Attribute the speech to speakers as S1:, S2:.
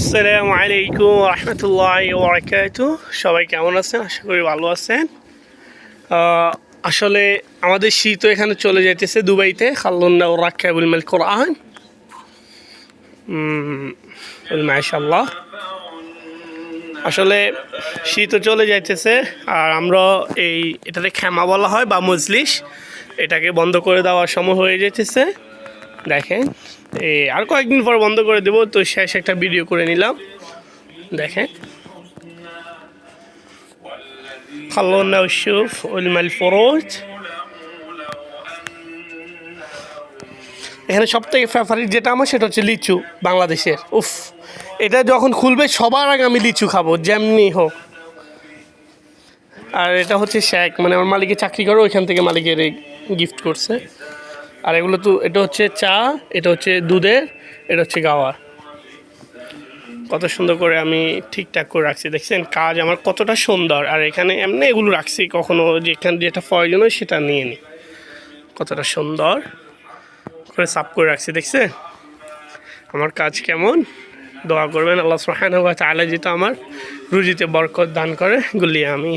S1: আসসালামু আলাইকুম রহমতুল্লাহ ওবরাকাত সবাই কেমন আছেন? আশা করি ভালো আছেন। আসলে আমাদের শীত এখানে চলে যাইতেছে দুবাইতে খাল্লুন্না রাক্কাবুল মাল কোরআন। মাশাল্লাহ আসলে শীতও চলে যাইতেছে, আর আমরা এই এটাতে ক্ষমা বলা হয় বা মজলিস, এটাকে বন্ধ করে দেওয়ার সময় হয়ে যেতেছে দেখেন এই আর কয়েকদিন পর বন্ধ করে দেবো তো শেষ একটা ভিডিও করে নিলাম দেখেন خلونا نشوف علم الفروج এখানে সব থেকে ফেভারিট যেটা আমার সেটা হচ্ছে লিচু বাংলাদেশের উফ এটা যখন খুলবে সবার আগে আমি লিচু খাবো যেমনি হোক আর এটা হচ্ছে শেক মানে আমার মালিকের চাকরি করে ওইখান থেকে মালিকের এই গিফট করছে আর এগুলো তো, এটা হচ্ছে চা, এটা হচ্ছে দুধের, এটা হচ্ছে গাওয়া। কত সুন্দর করে আমি ঠিকঠাক করে রাখছি, দেখছেন? কাজ আমার কতটা সুন্দর, আর এখানে এমনি এগুলো রাখছি, কখনো যেখানে যেটা প্রয়োজন হয় সেটা নিয়ে নিই কতটা সুন্দর করে সাফ করে রাখছি, দেখছেন? আমার কাজ কেমন? দোয়া করবেন, আল্লাহ সুবহানাহু ওয়া তাআলা যেটা আমার রুজিতে বরকত দান করে গুলি আমি